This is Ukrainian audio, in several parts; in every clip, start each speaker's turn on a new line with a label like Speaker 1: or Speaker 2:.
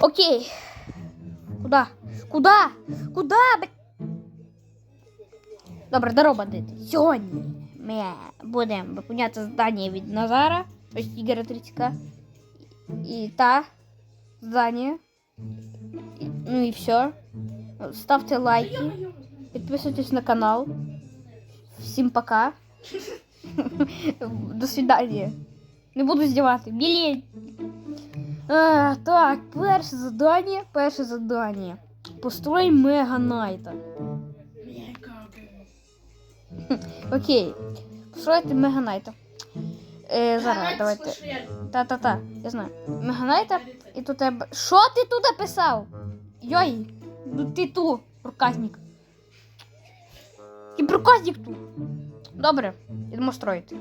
Speaker 1: Окей. Куда? Куда? Куда? б- Добре, здорово, бандити. Сьогодні ми будемо виконувати завдання від Назара, тобто Ігоря Трицька. І та здання. І- Ну і все. Ставте лайки, підписуйтесь на канал. Всім пока. До свидання. Не буду здівати. Білеть. А, так, перше задання. Перше задання. Построй мега найта. Окей. Построїти мега найта. Е, зараз, давайте. Та-та-та, я знаю. Меганайта, і тут тебе. Що ти тут написав? Йой, ну ти ту, проказник. Ти проказник тут. Добре, йдемо строїти.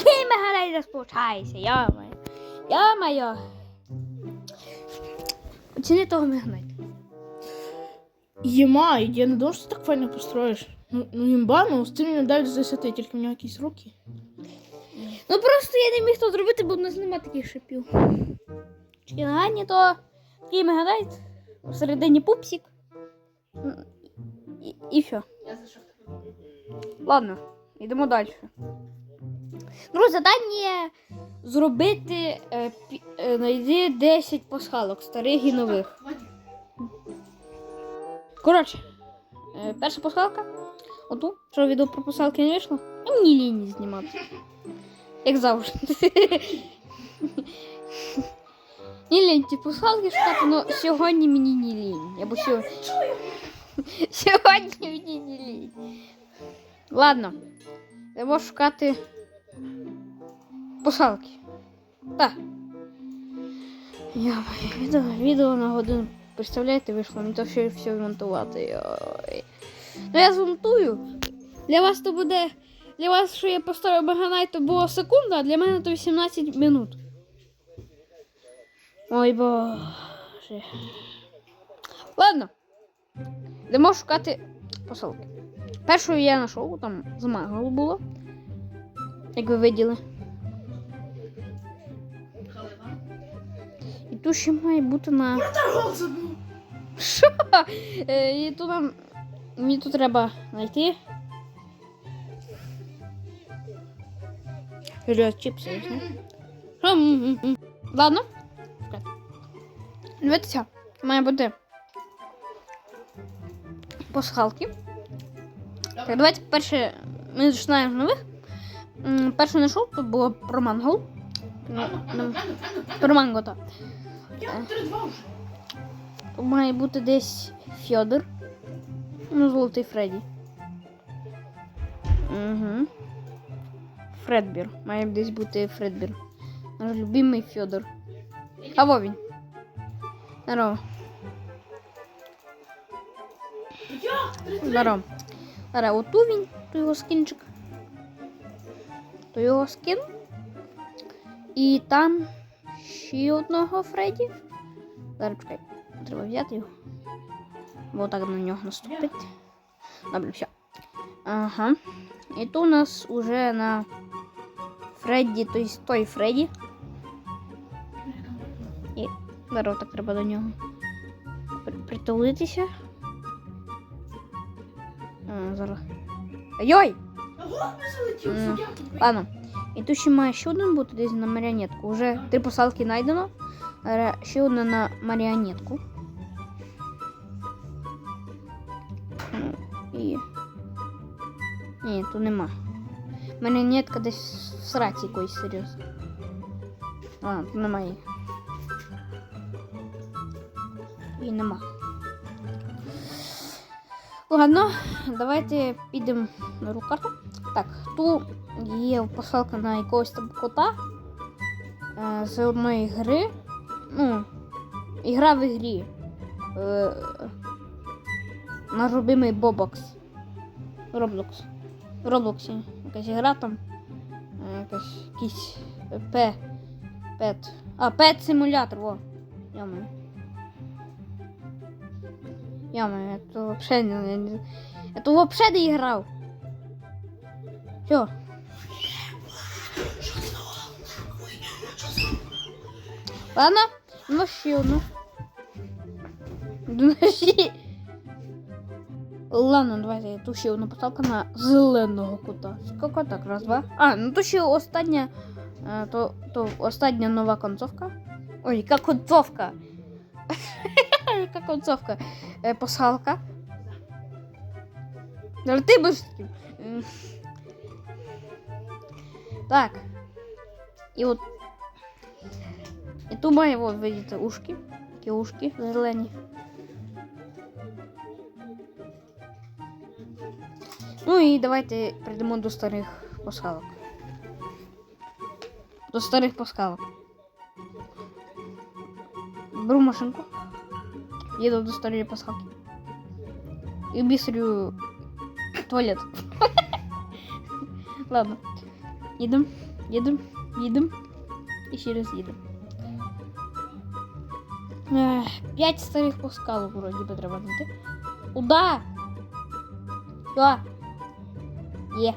Speaker 1: Вот такий мегалейдер сполучається. Я-моє. Я-моє. Оціни того меганайта.
Speaker 2: Єма, я не думав, що ти так файно построїш. Ну, ну імба, ну стиль не дають з 10, тільки в нього якісь руки.
Speaker 1: Ну просто я не міг то зробити, бо в нас нема таких шипів. Чи нагані, то такий меганайт, всередині пупсик. І, і все. Ладно, йдемо далі. Друге завдання зробити е, е, знайди 10 пасхалок, старих і нових. Коротше, е, перша пасхалка. Оту, що відео про пасхалки не вийшло, і мені лінії знімати. Як завжди. Ні лінь, ті пасхалки шукати, але сьогодні мені не лінь. Або сьогодні. Сьогодні мені не лінь. Ладно. Треба шукати посалки. Так. Я відео, відео на годину. Представляєте, вийшло, мені то ще все монтувати. Йой. Ну я змонтую. Для вас то буде. Для вас, що я поставив Меганайт, то було секунда, а для мене то 18 минут. Ой боже. Ладно. Йдемо шукати посилки. Першу я знайшов, там з було. Як ви виділи. І тут ще має бути на. Що? Е, І тут нам. Мені тут треба знайти. Ряд чіпси. Ладно. Дивіться, має бути пасхалки. Так, давайте перше. Ми починаємо з нових. Перше знайшов, тут було про мангол. Ну, ну, Про манго, так. Тут має бути десь Фьодор. Ну, золотий Фредді. Угу. Фредбір. Має десь бути Фредбір. Наш любимий Фьодор. А во він. Здорово. Здорово. Зараз оту він, то його скінчик. То його скін. І там ще одного Фредді. Зараз чекай. Треба взяти його. Бо так на нього наступить. Добре, все. Ага. І тут у нас уже на Фредді, то есть той Фредді. І зараз так треба до нього при- притулитися. А, зараз. Йой!
Speaker 2: Ого, не залетів,
Speaker 1: М,
Speaker 2: суддя тут.
Speaker 1: Ладно. І тут ще має ще один бути десь на маріонетку. Уже три посадки знайдено. Зараз ще одна на маріонетку. Ну, І... Ні, тут нема. Маріонетка десь в сраці якоїсь серйозно. А, тут немає. І нема. Ладно, давайте підемо на рукарту. Так, тут є посилка на якогось там кота е, з одної гри. Ну, ігра в ігрі. Е, наш любимий Бобокс. Роблокс. Роблоксі. Якась гра там. Е, якась якийсь П. Пет. А, пет симулятор, во. Йомо. Йомо, я то вообще не. Я то вообще не грав. Все. Ладно, ну. Ладно, давайте ту ще одну поставку на зеленого кота. Скільки так? Раз, два. А, ну то ще остання. е, То, то остання нова концовка. Ой, яка концовка. Яка концовка. Е, Пасхалка. Але ти будеш таким. М. Так. І от. І тут має, от, видите, ушки. Такі ушки зелені. Ну і давайте прийдемо до старих пасхалок. До старих пасхалок. Беру машинку. Їду до старої пасхалки. І обісрю туалет. Ладно. Їдем, їдем, їдем. І ще раз їдем. П'ять старих паскалок вроді би треба. Куда? Що? Є.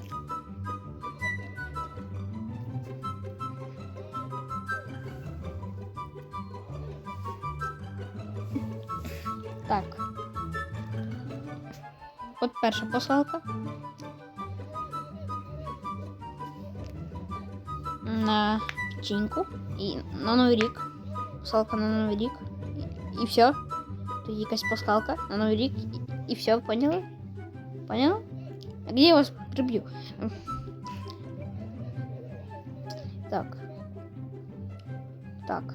Speaker 1: Так. От перша посилка. На печеньку і на Новий рік. Посилка на Новий рік. І, і все. Тут якась пасхалка на Новий рік. І, і все, поняли? Поняли? А где я вас прибью? Так. Так.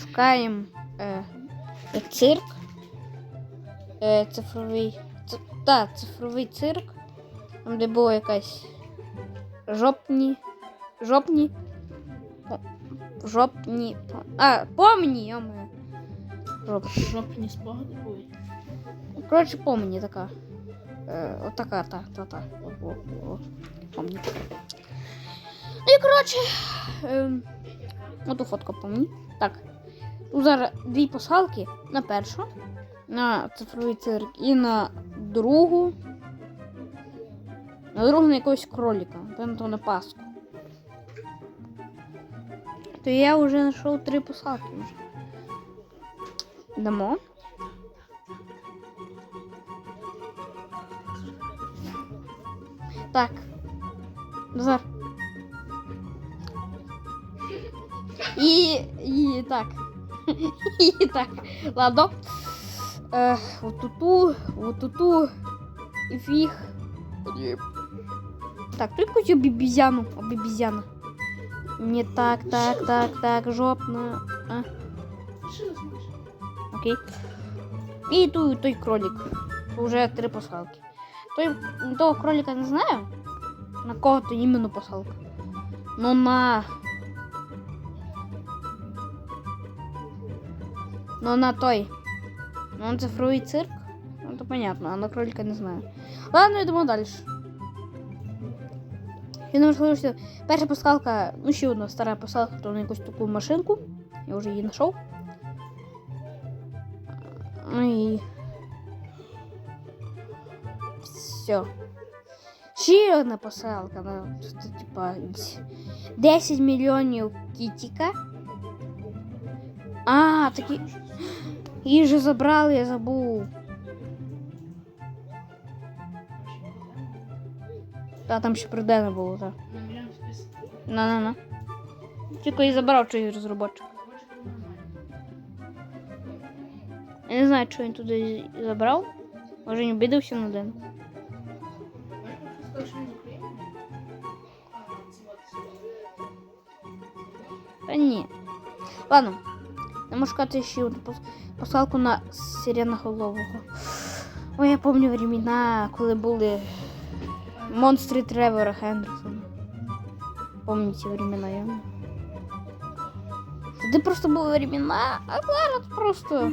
Speaker 1: Шукаємо е, цирк. Е, цифровий. Ц, та, цифровий цирк. Там, де було якась жопні. Жопні. Жопні. А, помні, йомо. Жоп.
Speaker 2: Жопні спогади. Ой.
Speaker 1: Коротше, помні така. Е, отака, та, та, та. О, о, о. Помні. Ну і коротше. Е, оту фотку помні. Так. Тут зараз дві пасхалки на першу, на цифровий цирк і на другу. На другу на якогось кролика. Напевно, на Пасху. То я вже знайшов три пасхалки вже. Дамо. Так. Назар. І, і так. І так. Ладно. Е, отуту, отуту. І фіг. Так, тут якусь обібізяну. Обібізяна. Не так, так, так, так, жопна. А, окей. І тут той кролик. Уже три пасхалки. Той, того кролика не знаю. На кого то іменно пасхалка. Ну на. Ну на той. Ну, он цифровий цирк. Ну, то понятно, а на кролика не знаю. Ладно, йдемо далі. Я не можу що перша пасхалка, ну ще одна стара пасхалка, то на якусь таку машинку. Я вже її знайшов. Ну і. Все. Ще одна посилка на типа 10 мільйонів кітіка. А, такі. Її же забрали, я забув. Та там ще придане було, так. На-на-на. Тільки і забрав чийсь розробочик. Я не знаю, що він туди забрав. Може, він обідався на день. Та ні. Ладно. Можу шукати ще одну пос- посилку на сиреноголового. Ой, я пам'ятаю времена, коли були монстри Тревора Хендерсона. Помню ці времена, я. Тоді просто були времена, а зараз просто.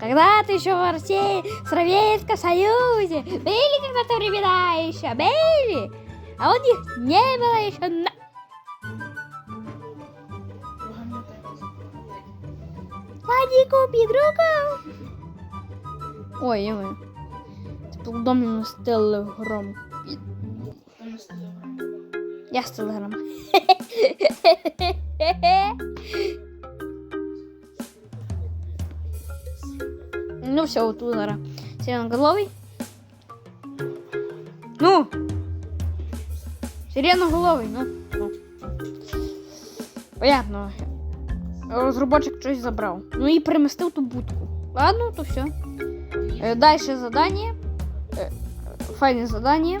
Speaker 1: Когда ты еще в России, в Советском Союзе, были когда-то времена еще, были, а вот их не было еще на... Лади, купи друга. Ой, я повідомлення з телеграм. Я з телеграм. Ну все, вот тут зараз. Сиреноголовий. Ну! Сиреноголовий, ну. ну. Понятно. Розробочик щось забрав. Ну і перемістив ту будку. Ладно, то все. Е, Далі задання. Е, Файне задання.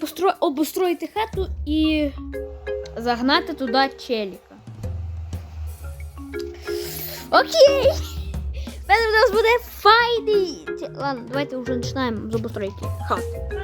Speaker 1: Постро... обустроїти хату і загнати туди челіка. Окей! У нас буде файний. Ладно, давайте вже починаємо з обустройки хати.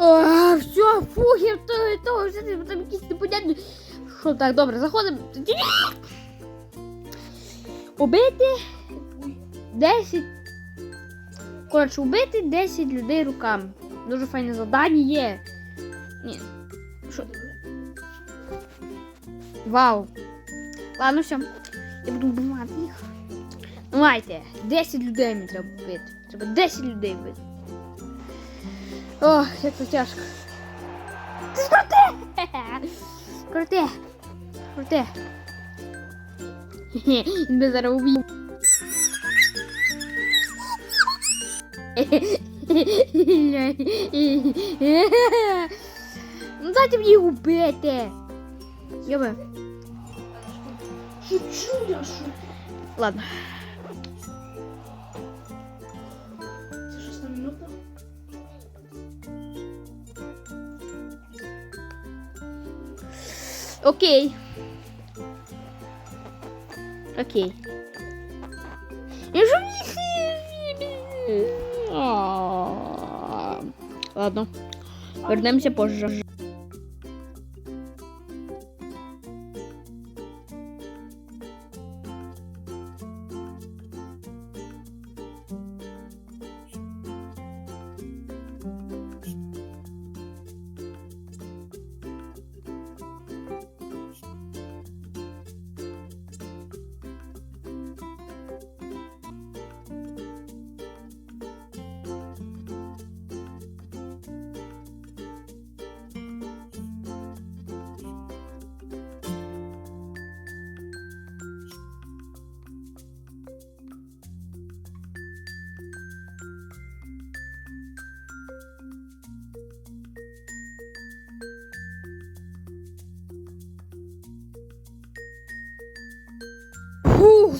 Speaker 1: А, все, фух, я то, то, все, там якісь непонятні. Що так, добре, заходимо. Убити 10. Коротше, убити 10 людей руками. Дуже файне завдання є. Ні. Що? Вау. Ладно, все. Я буду вбивати їх. Давайте. 10 людей мені треба вбити. Треба 10 людей вбити. Ох, як це тяжко. Круте! Хе-хе, Він мене зараз уб'є. Ну дайте мені убити. Йоба.
Speaker 2: Шучу я, що?
Speaker 1: Ладно. Окей. Окей. Я же А. Ладно. Вернемся позже.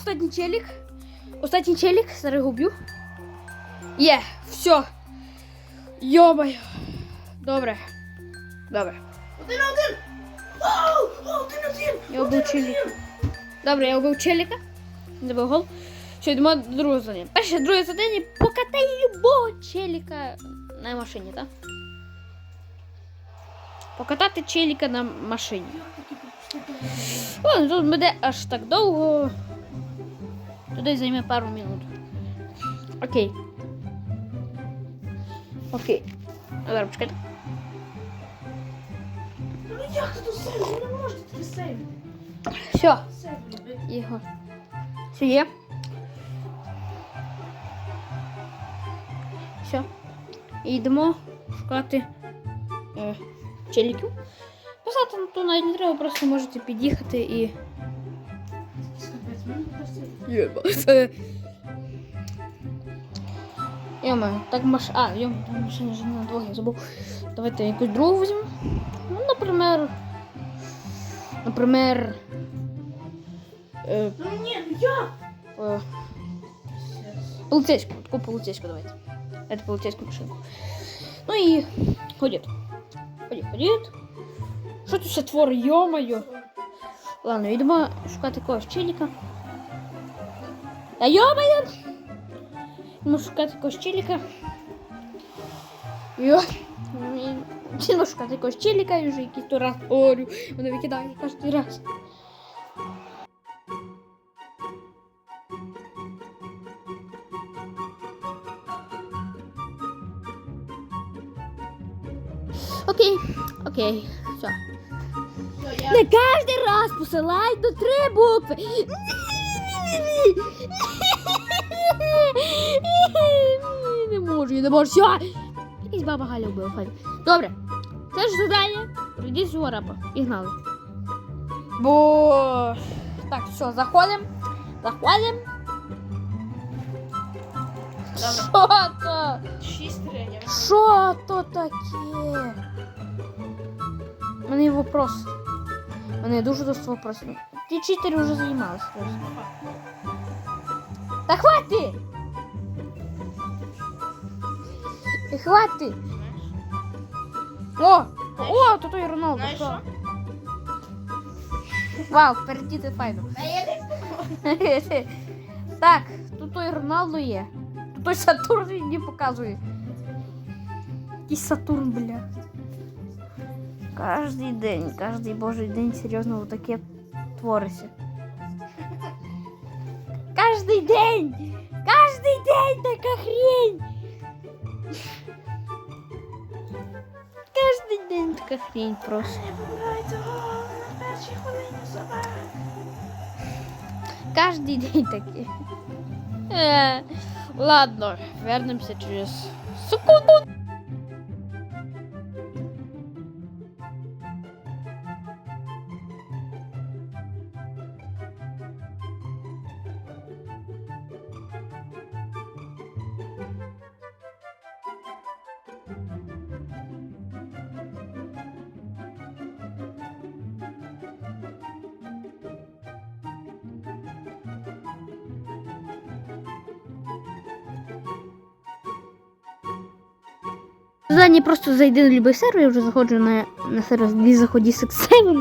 Speaker 1: Останній челік. Останній челік, зараз його. Є, все. Йомаю. Добре. Добре.
Speaker 2: Один на один! Вау! Один на один!
Speaker 1: Я вбив челіка. Добре, я вбив челіка. Забив гол. Що йдемо до другого завдання. Перше, друге завдання покатай любого челіка на машині, так? Покатати челіка на машині. О, тут буде аж так довго. Туди займе пару минут. Окей. Окей. Ну, Зараз почекайте.
Speaker 2: Ну як ти тут сейв? Ви не можете таки сейв.
Speaker 1: Все, його. Все є. Все. І йдемо шукати е, челіків. Писати на то навіть не треба, просто можете під'їхати і.
Speaker 2: Мені.
Speaker 1: Йома, так маш... А, йома, там машина вже на двох, я забув. Давайте якусь другу візьмемо. Ну, наприклад. Наприклад. Е,
Speaker 2: Ну ні, ну як?
Speaker 1: е, поліцейську, таку поліцейську давайте. Давайте поліцейську машину. Ну і ходіть. Ходіть, ходіть. Що тут все творить, йомаю. Ладно, йдемо шукати когось челіка. Та йомаю! Йдемо шукати когось челіка. Йо. Йдемо шукати когось челіка, і вже якийсь то раз говорю. Мене викидає кожен раз. Окей, окей, все.
Speaker 2: Все,
Speaker 1: Не кожен раз посилай до три букви. Можу. Все. Якась баба Галя вбила Фані. Добре. Це ж задання. Прийди з рапа. І гнали. Бо. Так, все, заходимо. Заходимо. Що то?
Speaker 2: Шість тренерів.
Speaker 1: Що то таке? У мене є вопрос. У мене є дуже досить вопросів. Ті читери вже займалися. Та хвати! І хвати! О! О, то той Роналдо.
Speaker 2: Знаєш
Speaker 1: що?
Speaker 2: що?
Speaker 1: Вау, впереді це файно. Так, тут той Роналдо є. Тут той Сатурн він не показує. Якийсь Сатурн, бля. Кожний день, кожний божий день серйозно таке твориться. Кожний день! Кожний день така хрень! Кожний день така хрень просто. Кожний день таке. Е, ладно, вернемося через секунду. Задні просто зайди на любий сервер, я вже заходжу на, на сервер дві заході сексейвер.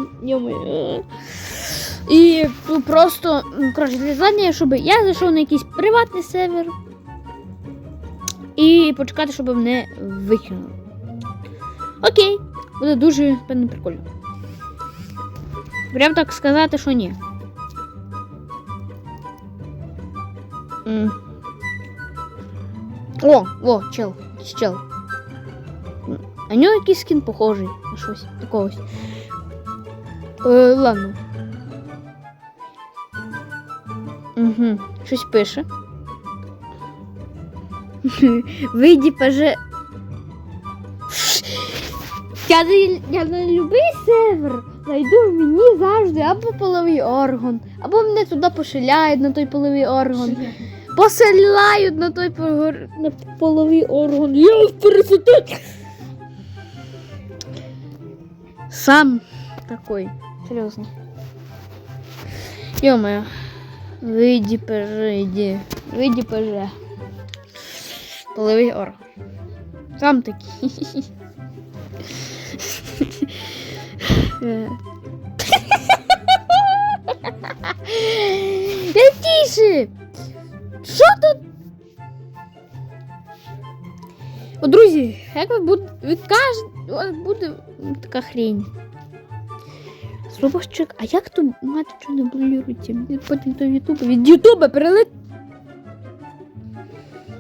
Speaker 1: І просто, ну, коротше, для заднього, щоб я зайшов на якийсь приватний сервер і почекати, щоб мене викинули. Окей, буде дуже певно прикольно. Прям так сказати, що ні. О, о, чел, чел. А нього якийсь скін похожий на щось такого. Е, ладно. Угу. Щось пише. Вийди, поже. Я на, я на любий сервер знайду мені завжди або половий орган, або мене туди пошиляють на той половий орган. Поселяють на той на половий орган. Я в пересити. сам такой серьезный. Ё-моё. Выйди, пожа, иди. Выйди, пожа. Половый ор. Сам такие. Да тише! Что тут? О, друзі, як ви від, каждый від, буде така хрень. Слобовчик, а як то мати що не блюруті? Потім до Ютуба. Від Ютуба перелет.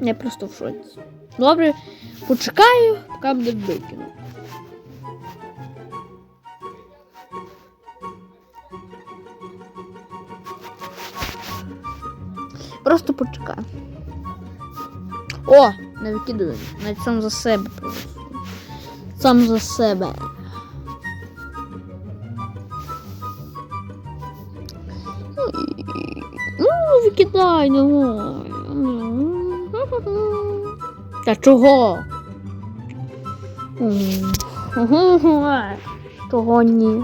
Speaker 1: Я просто в шоці. Добре, почекаю, поки буде викину. Просто почекаю. О, не викидую. Навіть сам за себе проголосую. Сам за себе. Ну, викидай, давай. Та чого? Чого ні?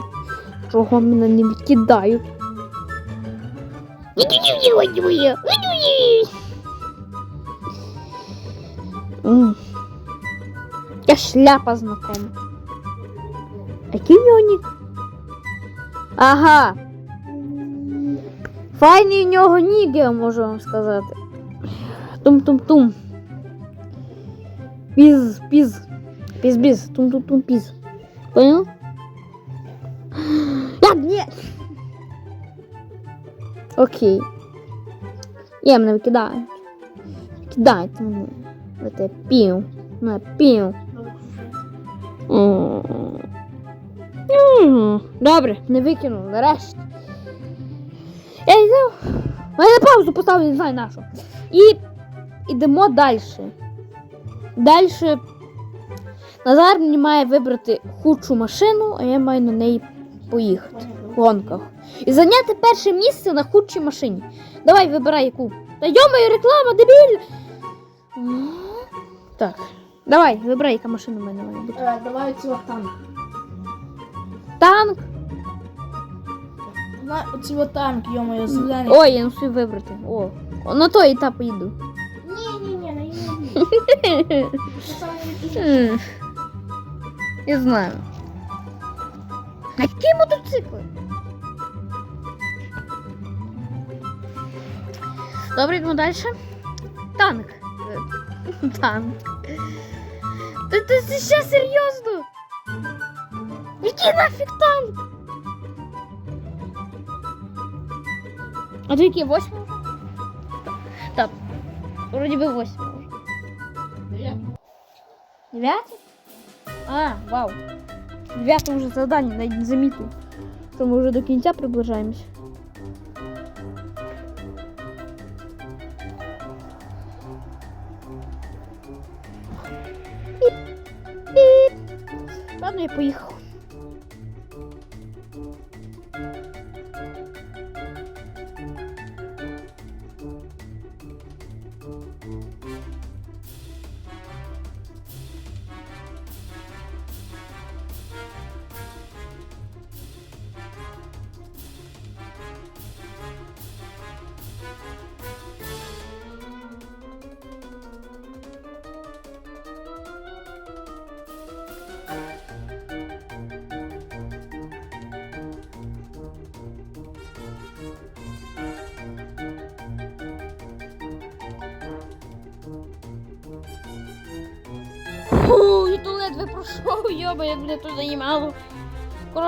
Speaker 1: Чого мене не викидають? М. Шляпа знакома. Який в нього нік? Ага. Файний в нього нік, я можу вам сказати. Тум-тум-тум. Піз, піз. Піз-біз. Тум-тум-тум піз. Понял? Як ні? Окей. Я мене викидаю. Кидайте мене. Те пів. На пів. Добре, не викинув, нарешті. Я не знаю. Я на паузу поставлю, не знаю на що. І йдемо далі. Далі Назар мені має вибрати худшу машину, а я маю на неї поїхати в гонках. І зайняти перше місце на худшій машині. Давай вибирай яку. Та йомаю, реклама, дебіль! Так. Давай, вибирай, яка машина в мене має бути.
Speaker 2: Е, давай цього танк.
Speaker 1: Танк.
Speaker 2: На цього танк, йомаю, зелений.
Speaker 1: Ой, я не встиг вибрати. О, О, на той етап поїду.
Speaker 2: Ні, ні, ні, не їду. Це саме не
Speaker 1: М, знаю. А які мотоцикли? Добре, йдемо далі. Танк. Е, Танк. Ти, ти, ти ще серйозно? Який нафіг танк? А ти який восьмий? Так. Вроді би восьмий. Дев'ятий? А, вау. Дев'яте вже завдання, навіть не замітив. Що ми вже до кінця приближаємось. Ладно, я поїхав.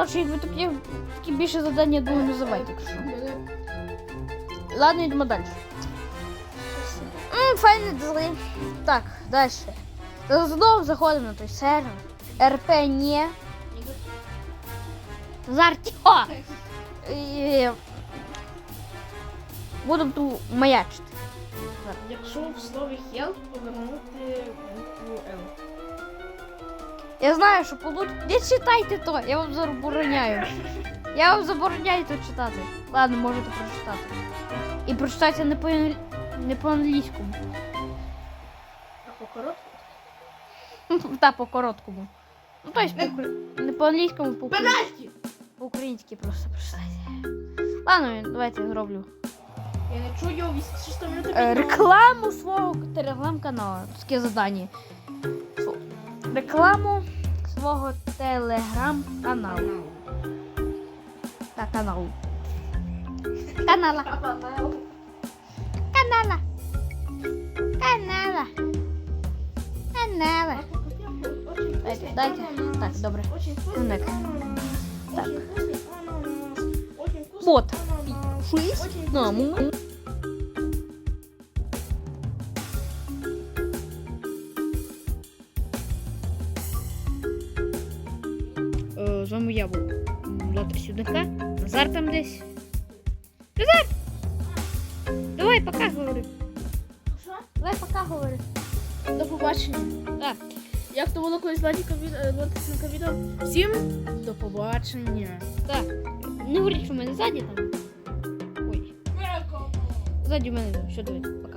Speaker 1: Коротше, якби такі, такі більше завдання, думаю, називайте, якщо. Ладно, йдемо далі. Ммм, файний дзвони. Так, далі. Знову заходимо на той сервер. РП ні. Зартьо. Будемо тут маячити.
Speaker 2: Якщо в слові help повернути.
Speaker 1: Я знаю, що получ... Не читайте то, я вам забороняю. Я вам забороняю то читати. Ладно, можете прочитати. І прочитайте не по, не по англійському,
Speaker 2: А по коротку?
Speaker 1: та по короткому. Ну, тобто по, не по англійському, по, укра- по українськи просто прочитайте. Ладно, давайте я зроблю.
Speaker 2: Я не чую 86 минут.
Speaker 1: Е, рекламу свого телеграм-каналу. Таке завдання. Рекламу свого телеграм-каналу. Та каналу. Канала. Канала. Канала. Канала. Дайте, дайте. Так, добре. Так. Так. Вот. Шість. На, му.
Speaker 2: Владика відео? Всім до побачення.
Speaker 1: Так. Не говоріть, що в мене ззаді там. Ой. Ззаді в мене. Що давай, пока.